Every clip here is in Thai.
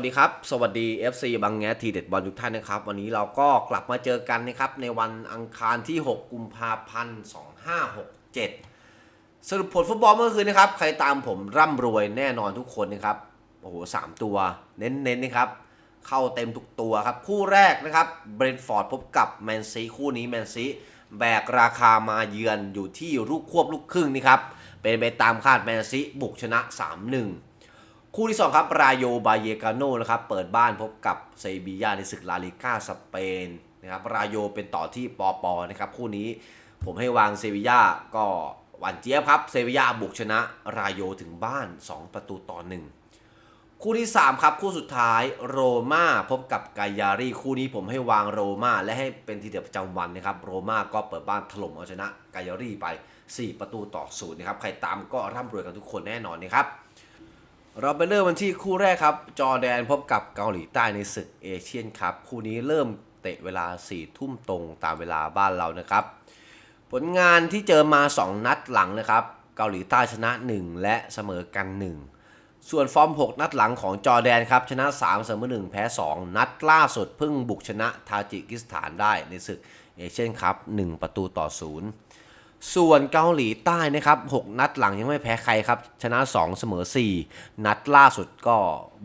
วัสดีครับ สวัสดี FC บางแงทีเด็ดบอลทุกท่านนะครับ วันนี้เราก็กลับมาเจอกันนะครับในวันอังคารที่ 6 กุมภาพันธ์ 2567 สรุปผลฟุตบอลเมื่อคืนนะครับ ใครตามผมร่ำรวยแน่นอนทุกคนนะครับ โอ้โหสามตัว เน้นๆนะครับ เข้าเต็มทุกตัวครับ คู่แรกนะครับเบรนท์ฟอร์ดพบกับแมนซีคู่นี้แมนซีแบกราคามาเยือนอยู่ที่ลูกควบลูกครึ่งนี่ครับเป็นไปตามคาดแมนซีบุกชนะ 3-1 คู่ที่ 2 ครับ รายโยบาเยกาโนนะครับเปิดบ้านพบกับเซบียาในศึกลาลิก้าสเปนนะครับรายโยเป็นต่อที่ปอปอนะครับคู่นี้ผมให้วางเซบียาก็หวานเจี๊ยบครับเซบียาบุกชนะรายโยถึงบ้าน 2 ประตูต่อ 1 คู่ที่ 3 ครับ คู่สุดท้ายโรม่าพบกับกายารีคู่นี้ผมให้วางโรม่าและให้เป็นทีเดียวประจำวันนะครับโรม่าก็เปิดบ้านถล่มเอาชนะกายารีไป 4 ประตูต่อศูนย์นะครับใครตามก็ร่ำรวยกันทุกคนแน่นอนนะครับ เราไปเริ่มวันที่คู่แรกครับ จอร์แดนพบกับเกาหลีใต้ในศึกเอเชียนครับ คู่นี้เริ่มเตะเวลา4ทุ่มตรงตามเวลาบ้านเรานะครับ ผลงานที่เจอมา 2 นัดหลังนะครับ เกาหลีใต้ชนะ 1 และเสมอกัน 1 ส่วนฟอร์ม 6 นัดหลังของจอร์แดนครับ ชนะ 3 เสมอ 1 แพ้ 2 นัดล่าสุดเพิ่งบุกชนะทาจิกิสถานได้ในศึกเอเชียนคัพ1ประตูต่อ 0 ส่วนเกาหลีใต้นะครับ 6 นัดหลังยังไม่แพ้ใครครับ ชนะ 2 เสมอ 4 นัดล่าสุดก็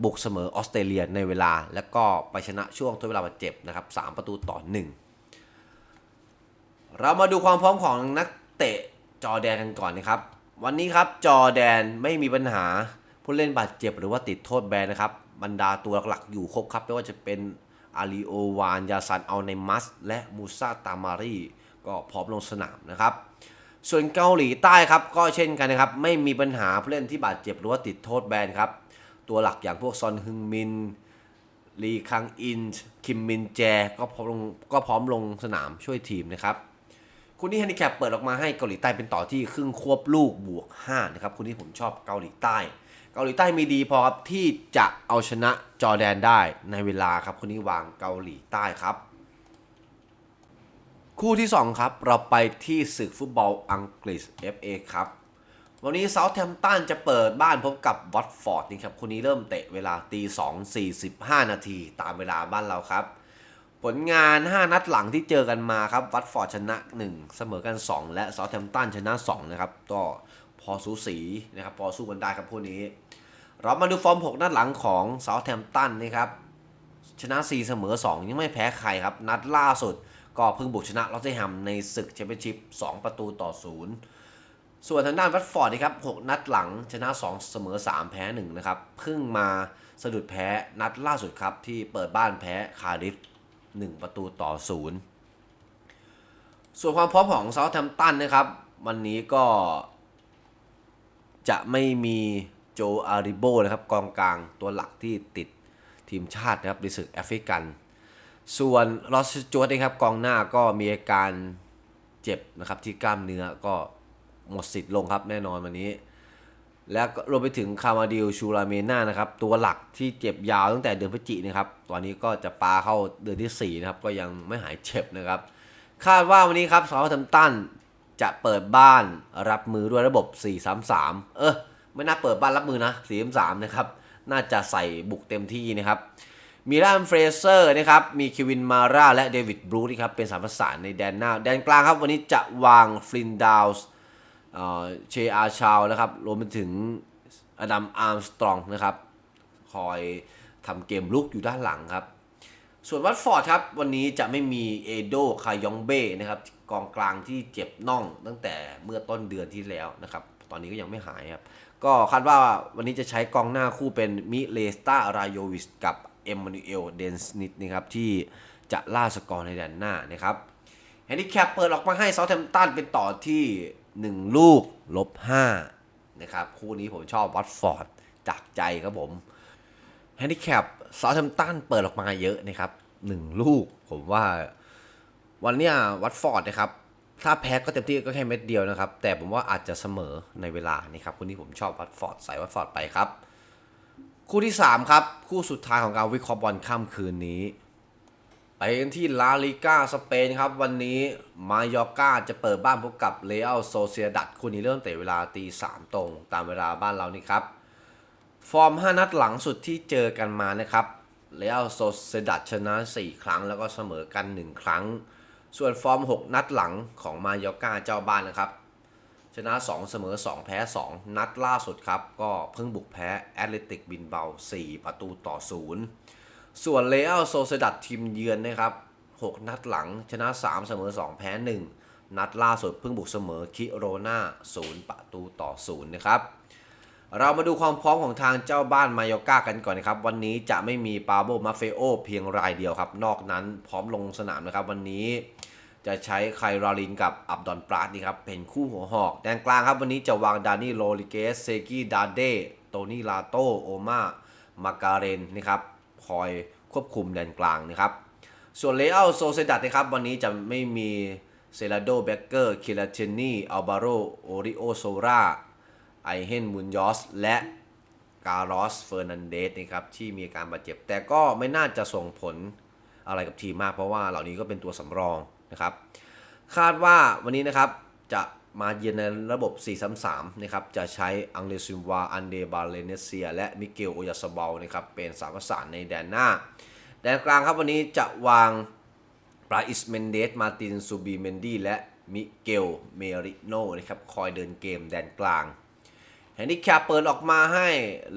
บุกเสมอออสเตรเลียในเวลา แล้วก็ไปชนะช่วงทดเวลาบาดเจ็บนะครับ 3 ประตูต่อ 1 เรามาดูความพร้อมของนักเตะจอแดนกันก่อนนะครับ วันนี้ครับจอแดนไม่มีปัญหาผู้เล่นบาดเจ็บหรือว่าติดโทษแบนนะครับ บรรดาตัวหลักๆอยู่ครบครับไม่ว่าจะเป็นอาริโอวานยาซันอัลเนมัส และมูซาตามารี ก็พร้อมลงสนามนะครับ ส่วนเกาหลีใต้ครับก็เช่นกันนะครับ ไม่มีปัญหาผู้เล่นที่บาดเจ็บหรือว่าติดโทษแบนครับ ตัวหลักอย่างพวกซอนฮึงมินลีคังอิน คิมมินแจ ก็พร้อมลงก็พร้อมลงสนามช่วยทีมนะครับคุณนี้แฮนดิแคปเปิดออกมาให้เกาหลีใต้เป็นต่อที่ครึ่งควบลูกบวก5นะครับคุณนี้ผมชอบเกาหลีใต้ เกาหลีใต้มีดีพอครับที่จะเอาชนะจอร์แดนได้ในเวลาครับคุณนี้วางเกาหลีใต้ครับ คู่ที่ 2 ครับ เราไปที่ศึกฟุตบอลอังกฤษ FA ครับ วันนี้เซาท์แ m ม t ตันจะเปิดบ้านพบกับวัตฟอร์ดนี่ครับคู่นี้เริ่มเตะเวลาตี2 45 นาทีตามเวลาบ้านเราครับ ผลงาน 5 นัดหลังที่เจอกันมาครับ วัตฟอร์ดชนะ 1 เสมอกัน 2 และเซาท์แ m ม t ตันชนะ 2 นะครับ ก็พอสูสีนะครับ พอสู้กันได้ครับคู่นี้ เรามาดูฟอร์ม 6 นัดหลังของเซาท์แ m ม t ตันนะครับ ชนะ 4 เสมอ 2 ยังไม่แพ้ใครครับ นัดล่าสุด ก็เพิ่งบุกชนะลอตเทแฮมในศึกแชมเปี้ยนชิพ2ประตูต่อ0ส่วนทางด้านวัตฟอร์ดนะครับ6นัดหลังชนะ 2 เสมอ 3 แพ้ 1 นะครับ เพิ่งมาสะดุดแพ้นัดล่าสุดครับ ที่เปิดบ้านแพ้คาร์ดิฟ1ประตูต่อ0ส่วนความพร้อมของเซาท์แ m ม t ตันนะครับ วันนี้ก็ จะไม่มีโจอาริโบนะครับ กองกลางตัวหลักที่ติดทีมชาตินะครับในศึกแอฟริกัน ส่วนลอสจวดนะครับกองหน้าก็มีอาการเจ็บนะครับที่กล้ามเนื้อก็หมดสิทธิ์ลงครับแน่นอนวันนี้ และรวมไปถึงคามาดิลชูราเมน่านะครับตัวหลักที่เจ็บยาวตั้งแต่เดือนพฤศจิกนะครับตอนนี้ก็จะปาเข้าเดือนที่4นะครับก็ยังไม่หายเจ็บนะครับ คาดว่าวันนี้ครับซาท์แ m มตันจะเปิดบ้านรับมือด้วยระบบ 4-3-3 เออไม่น่าเปิดบ้านรับมือนะ 4-3-3 นะครับ น่าจะใส่บุกเต็มที่นะครับ มีรานเฟรเซอร์นะครับ มีคิวินมาร่าและเดวิดบรูซนะครับ เป็นสามประสานในแดนหน้า แดนกลางครับวันนี้จะวางฟลินดาวส์เชอาชาวนะครับ รวมไปถึงอดัมอาร์มสตรองนะครับ คอยทำเกมลุกอยู่ด้านหลังครับ ส่วนวัตฟอร์ดครับ วันนี้จะไม่มีเอโดคายองเบ้นะครับ กองกลางที่เจ็บน่องตั้งแต่เมื่อต้นเดือนที่แล้วนะครับ ตอนนี้ก็ยังไม่หายครับ ก็คาดว่าวันนี้จะใช้กองหน้าคู่เป็นมิเลสตา รายโยวิสกับ เอมมานูเอลเดนสนิตนะครับที่จะล่าสกอร์ในแดนหน้านะครับแฮนดิแคปเปิดออกมาให้เซาท์แ m ม t ตันเป็นต่อที่ 1 ลูกลบ5นะครับคู่นี้ผมชอบวัตฟอร์ดจากใจครับผมแฮนดิแคปซาท์แ m ม t ตันเปิดออกมาเยอะนะครับ 1 ลูกผมว่าวันเนี้ยวัตฟอร์ดนะครับถ้าแพ้ก็เต็มที่ก็แค่เม็ดเดียวนะครับ แต่ผมว่าอาจจะเสมอในเวลานี่ครับคู่นี้ผมชอบวัตฟอร์ดใส่วัตฟอร์ดไปครับ คู่ที่ 3 ครับ คู่สุดท้ายของการวิเคราะห์บอลค่ำคืนนี้ ไปกันที่ลาลิก้าสเปนครับ วันนี้มายอร์กาจะเปิดบ้านพบกับเรอัลโซเซียดัดคู่นี้เริ่มเตะเวลาตีสามตรง ตามเวลาบ้านเรานี่ครับ ฟอร์ม 5 นัดหลังสุดที่เจอกันมานะครับเรอัลโซเซดัดชนะ 4 ครั้งแล้วก็เสมอกัน 1 ครั้ง ส่วนฟอร์ม 6 นัดหลังของมายอกาเจ้าบ้านนะครับ ชนะ 2 เสมอ 2 แพ้ 2 นัดล่าสุดครับ ก็เพิ่งบุกแพ้แอตเลติกบินเบา 4 ประตูต่อ 0 ส่วนเรอัลโซเซดัดทีมเยือนนะครับ 6 นัดหลังชนะ 3 เสมอ 2 แพ้ 1 นัดล่าสุดเพิ่งบุกเสมอคิโรนา0 ประตูต่อ 0 นะครับ เรามาดูความพร้อมของทางเจ้าบ้านมายอกากันก่อนนะครับ วันนี้จะไม่มีปาโบมาเฟโอเพียงรายเดียวครับ นอกนั้นพร้อมลงสนามนะครับวันนี้ จะใช้ไคลราลินกับอับดอนปราดนี่ครับ เป็นคู่หัวหอก แดนกลางครับวันนี้จะวางดานี่โรลิเกส เซกิดาเดโตนี่ลาโตโอมามาการเรนนะครับคอยควบคุมแดนกลางนะครับ ส่วนเลอัลโซเซดัตนะครับ วันนี้จะไม่มีเซราโดเบเกอร์ คิลาเทนนีอัลบาโรโอริโอโซราไอเฮนมุนยอส และการอสเฟอร์นันเดสนะครับที่มีอาการบาดเจ็บ แต่ก็ไม่น่าจะส่งผลอะไรกับทีมมากเพราะว่าเหล่านี้ก็เป็นตัวสำรอง นะครับ คาดว่าวันนี้นะครับจะมาเยือนในระบบ 4-3-3 นะครับ จะใช้อังเลซิมวา อันเดบาเลเนเซีย และมิเกลโอยาสบาลนะครับ เป็นสามประสานในแดนหน้า แดนกลางครับวันนี้จะวางปราอิสเมนเดส มาตินซูบีเมนดีและมิเกล เมริโนนะครับ คอยเดินเกมแดนกลางแฮนดิแคปเปิดออกมาให้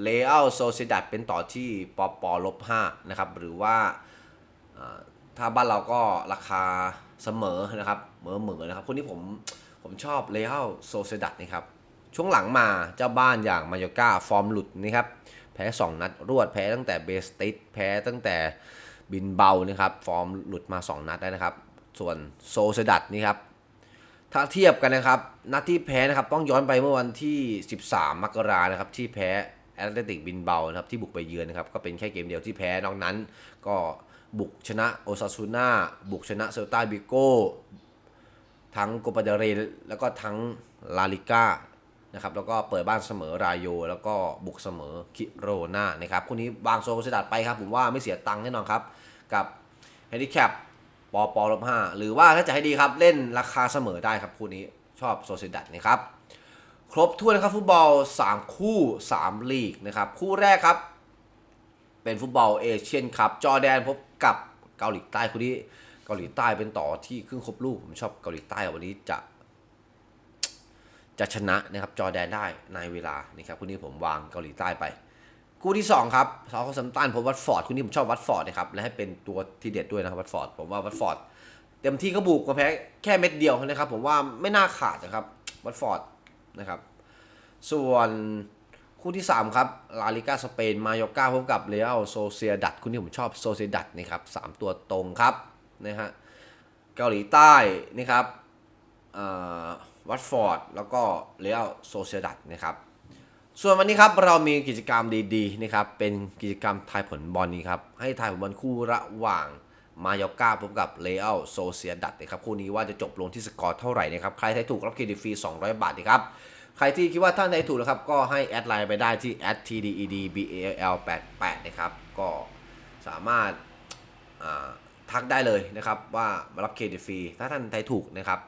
เลอัลโซเซดัดเป็นต่อที่ปอปอลบ5นะครับ หรือว่าถ้าบ้านเราก็ราคา เสมอนะครับเหมอเหมอนะครับคนนี้ผมผมชอบเลอัลโซเซดัตนะครับช่วงหลังมาเจ้าบ้านอย่างมายอกาฟอร์มหลุดนะครับแพ้ 2 นัดรวดแพ้ตั้งแต่เบสติสแพ้ตั้งแต่บินเบานะครับฟอร์มหลุดมา 2 นัดได้นะครับ ส่วนโซเซดัตนี่ครับถ้าเทียบกันนะครับนัดที่แพ้นะครับต้องย้อนไปเมื่อวันที่ 13 มกรานะครับที่แพ้แอตเลติกบินเบานะครับที่บุกไปเยือนนะครับก็เป็นแค่เกมเดียวที่แพ้นอกนั้น ก็ บุกชนะโอซาซูน่าบุกชนะเซลตาบิโก้ทั้งโกปาเดเรแล้วก็ทั้งลาลิก้านะครับแล้วก็เปิดบ้านเสมอรายโย แล้วก็บุกเสมอคิโรนานะครับคู่นี้วางโซเซดัดไปครับ ผมว่าไม่เสียตังค์แน่นอนครับ กับเฮนดิแคปปอปอลบห้าหรือว่าถ้าจะให้ดีครับเล่นราคาเสมอได้ครับคู่นี้ชอบโซเซดัดนะครับ ครบถ้วนนะครับฟุตบอล 3 คู่ 3 ลีกนะครับ คู่แรกครับ เป็นฟุตบอลเอเชียนคัพจอแดนพบกับเกาหลีใต้คู่นี้เกาหลีใต้เป็นต่อที่ครึ่งครบลูกผมชอบเกาหลีใต้วันนี้จะ จะชนะนะครับจอแดนได้ในเวลานี่ครับคู่นี้ผมวางเกาหลีใต้ไปคู่ที่ 2 ครับซาท์ซัมตันผมวัตฟอร์ดคู่นี้ผมชอบวัตฟอร์ดนะครับและให้เป็นตัวที่เด็ดด้วยนะครับวัตฟอร์ดผมว่าวัตฟอร์ดเต็มที่ก็บุกมาแพ้แค่เม็ดเดียวนะครับ ผมว่าไม่น่าขาดนะครับวัตฟอร์ดนะครับ ส่วน คู่ที่ 3 ครับ ลาลิกาสเปน มายอกาพบกับเรอัลโซเซียดัตคู่นี้ผมชอบโซเซียดัตนะครับสามตัวตรงครับนะฮะเกาหลีใต้นะครับวัตฟอร์ด แล้วก็เรอัลโซเซียดัตนะครับส่วนวันนี้ครับเรามีกิจกรรมดีๆนะครับเป็นกิจกรรมทายผลบอลนี้ครับให้ทายผลบอลคู่ระหว่างมายอกาพบกับเรอัลโซเซียดัตนะครับคู่นี้ว่าจะจบลงที่สกอร์เท่าไหร่นะครับใครทายถูกรับเครดิตฟรี 200 บาทนะครับ ใครที่คิดว่าท่านทายถูกนะครับ ก็ให้แอดไลน์ไปได้ที่ @tdedbal88 นะครับ ก็สามารถาทักได้เลยนะครับ ว่ามารับเครดิตฟรีถ้าท่านทายถูกนะครับ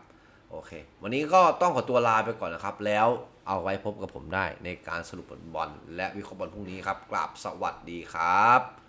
โอเค วันนี้ก็ต้องขอตัวลาไปก่อนนะครับ แล้วเอาไว้พบกับผมได้ในการสรุปผลบอลและวิเคราะห์บอลพรุ่งนี้ครับกราบสวัสดีครับ